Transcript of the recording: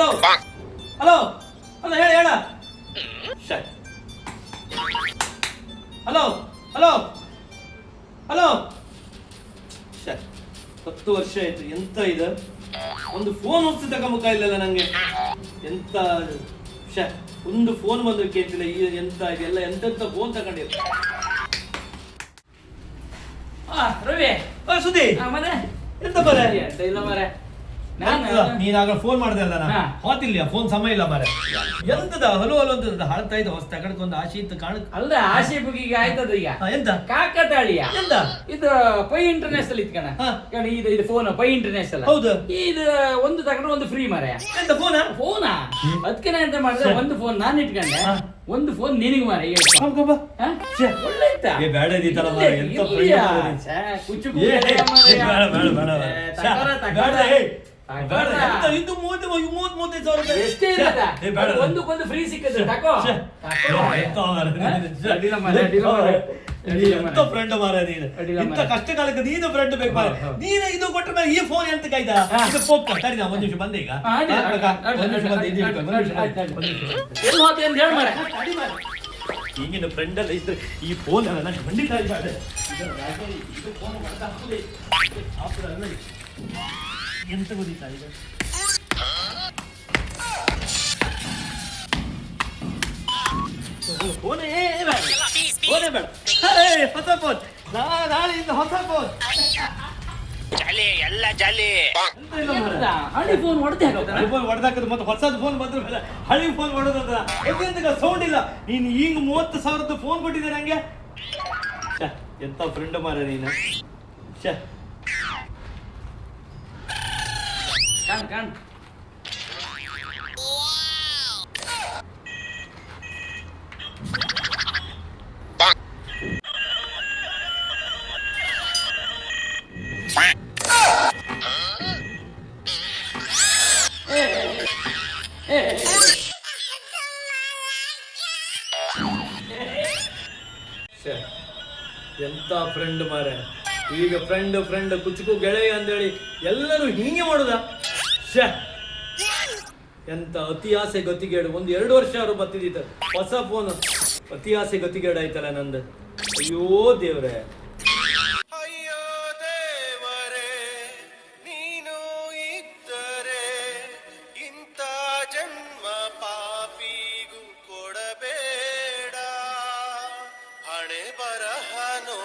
Hello hello hello ಹೇಳ ಹೇಳ. Shut hello hello hello shut ಹತ್ತು ವರ್ಷ ಆಯ್ತು ಎಂತ ಇದು? ಒಂದು ಫೋನ್ ವಸ್ತು ಮುಖ ಇಲ್ಲಲ್ಲ ನಂಗೆ. ಎಂತ ಶ ಒಂದು ಫೋನ್ ಬಂದ್ರೆ ಕೇಳ್ತಿಲ್ಲ ಈ ಎಂತ ಇದೆಲ್ಲ ಎಂತೆಂತ ಫೋನ್ ತಗೊಂಡಿಲ್ಲ ಆ, ರವಿ. ಸುದ್ದಿ ಆ, ಮನೆ. ಎಂತ ಬರ ಎಂತ ಇಲ್ಲ ಮರೆ. ನಾನು ನೀನ್ ಫೋನ್ ಮಾಡ್ದೆ ಅಲ್ಲ ನಾನು. ಹೋತಿಲ್ಲ ಫೋನ್ ಸಮಯ ಇಲ್ಲ ಮಾರೆ ಎಂತದ? ಹಲೋ ಹಲೋ ಅಂತ ಹಾಳ್ತಾ ಇದ್ದ ಹೊಸ ಒಂದು ಆಶೆ ಇತ್ತು ಕಾಣ ಅಲ್ಲ ಆಶೆ ಬುಗಿಗೆ ಆಯ್ತದ ಈಗ. ಎಂತ? ಕಾಕತಾಳಿಯ. ಎಂತ? ಇದು ಪೈ ಇಂಟರ್ನ್ಯಾಷನಲ್ ಇತ್ತು. ಕಣ. ಇದು ಇದು ಫೋನ್ ಪೈ ಇಂಟರ್ನ್ಯಾಷನಲ್ ಹೌದು. ಇದು ಒಂದು ತಗೊಂಡ್ರೆ ಒಂದು ಫ್ರೀ ಮಾರೆ ಎಂತ ಫೋನ ಫೋನಾ ಅದಕ್ಕೆ ನಾ ಎಂತ ಮಾಡಿದೆ ಒಂದು ಫೋನ್ ನಾನು ಇಟ್ಕೊಂಡೆ. ಒಂದು ಫೋನ್ ನಿನಗೆ ಮಾರ ಒಳ್ಳೆ ಇತ್ತಾ? ಏ, ಬೇಡ ಎಂತ ಇದು ಮೂವತ್ತು ಮೂವತ್ತು ಮೂವತ್ತೈದು ಸಾವಿರ ಎಷ್ಟೇ ಛೆ, ಇರದ ಏ, ಬೇಡ. ಒಂದಕ್ಕೊಂದು ಫ್ರೀ ಸಿಕ್ಕದು ತಕೋ ಛೆ, ತಕೋ. ಏ, ಎಂತ ಮಾರ್ರೆ, ನೀನು, ಛೆ, ಅಡ್ಡಿಲ್ಲ ಮಾರ್ರೆ, ಅಡ್ಡಿಲ್ಲ ಮಾರ್ರೆ. ಅಡ್ಡಿಲ್ಲ ಎಂತ ಮಾರ್ರೆ. ಫ್ರೆಂಡ್ ಮಾರ ನೀನು ಅಡ್ಡಿಲ್ಲ ಇಂಥ ಮಾರ್ರೆ. ಕಷ್ಟ ಕಾಲಕ್ಕೆ ನೀನು ಫ್ರೆಂಡ್ ಬೇಕು ಮಾರ್ರೆ. ಹೌದು, ಹೌದು. ನೀನು ಇದು ಕೊಟ್ಟ ಮೇಲೆ ಈ ಫೋನ್ ಎಂತ ಕಾಯ್ದ. ಇದು ತಡಿ ನಾ ಒಂದು ನಿಮಿಷ ಬಂದೆ ಈಗ ಹಾ, ಅಡ್ಡಿಲ್ಲ, ಹಾ, ಅಡ್ಡಿಲ್ಲ, ಒಂದು ನಿಮಿಷ ಬಂದೆ, ಇದು ಅಡ್ಡಿಲ್ಲ, ಒಂದು ನಿಮಿಷ ಬಂದೆ, ಒಂದು ನಿಮಿಷ ಬಂದೆ. ಎಲ್ಲಿ ಹೋದೆ ಅಂತ ಹೇಳ ಮಾರೆ ತಡಿ ಮಾರ್ರೆ. ಈಗಿನ ಫ್ರೆಂಡ್ ಅಲ್ಲ ಇದ್ರೆ ಈ ಫೋನ್ ಅಲ್ಲ ನಾನು ಖಂಡಿತ ಮಾಡ್ತಾ ಇದು. ಎಂತ ಗೊತ್ತಿತ್ತಾ ಇದು ಫೋನೇ ಬೇಡ. ಫೋನೇ ಬೇಡ. ಹೊಸ ಫೋನ್ ನಾಳೆಯಿಂದ ಹೊಸ ಫೋನ್ ಜಾಲಿ ಎಲ್ಲ. ಹಳಿ ಫೋನ್ ಹೊಡೆದೇ ಹಳಿ ಫೋನ್ ಹೊಡೆದಾಕದು ಮತ್ತೆ ಹೊಸದು ಫೋನ್ ಬಂದ್ರೆ ಬೇಡ. ಹಳಿ ಫೋನ್ ಹೊಡೆದಂತ ಎಂತೆಂತ ಸೌಂಡ್ ಇಲ್ಲ. ನೀನು ಈಗ ಮೂವತ್ತು ಸಾವಿರದ್ದು ಫೋನ್ ಕೊಟ್ಟಿದ್ದೆ ನಂಗೆ? ಎಂತ ಫ್ರೆಂಡ್ ಮಾರ ನೀನು? ಛೆ, ಕಾಣ್ ಕಾಣ್ ಎಂತ ಫ್ರೆಂಡ್ ಮಾರೆ? ಈಗ ಫ್ರೆಂಡ್ ಫ್ರೆಂಡ್ ಕುಚುಕು ಗೆಳೆಯ ಅಂತೇಳಿ ಎಲ್ಲರೂ ಹೀಗೆ ಮಾಡುದ? ಶ್ಯಾ. ಎಂತ ಅತಿ ಆಸೆ ಗತಿಗೇಡು. ಒಂದು ಎರಡು ವರ್ಷ ಅವರು ಬತ್ತಿದ್ದ ಹೊಸ ಫೋನ್ ಅತಿ ಆಸೆ ಗತಿಗೇಡು ಆಯ್ತಲ್ಲ ನಂದು. ಅಯ್ಯೋ ದೇವ್ರೆ. ಅಯ್ಯೋ ದೇವರೇ, ನೀನು ಇದ್ದರೆ ಇಂಥ ಜನ್ಮ ಪಾಪಿಗೂ ಕೊಡಬೇಡ. ಹಣೆ ಬರಹನೋ